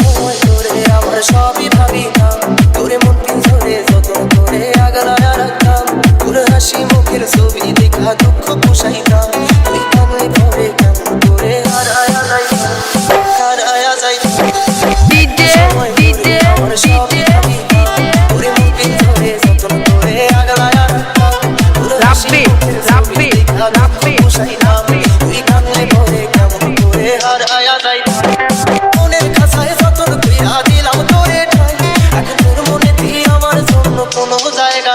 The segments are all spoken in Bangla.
সময় ধরে আমার সবই ভাবিতাম। তোরে মন ধরে যতন করে আগলায় রাখতাম। তোর হাসি মুখের ছবি দেখা দুঃখ পোষাইতাম। জায়গা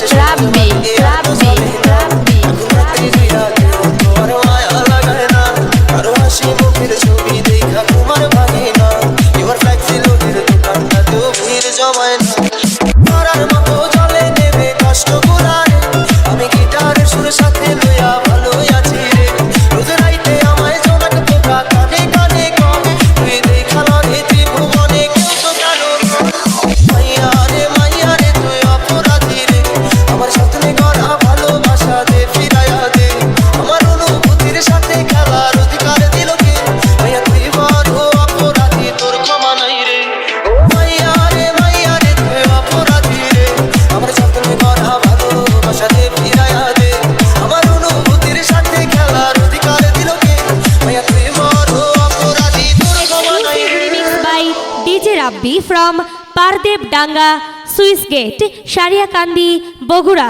drop me, drop me. Be from Pardeb Danga Swiss gate Sariakandi Bogura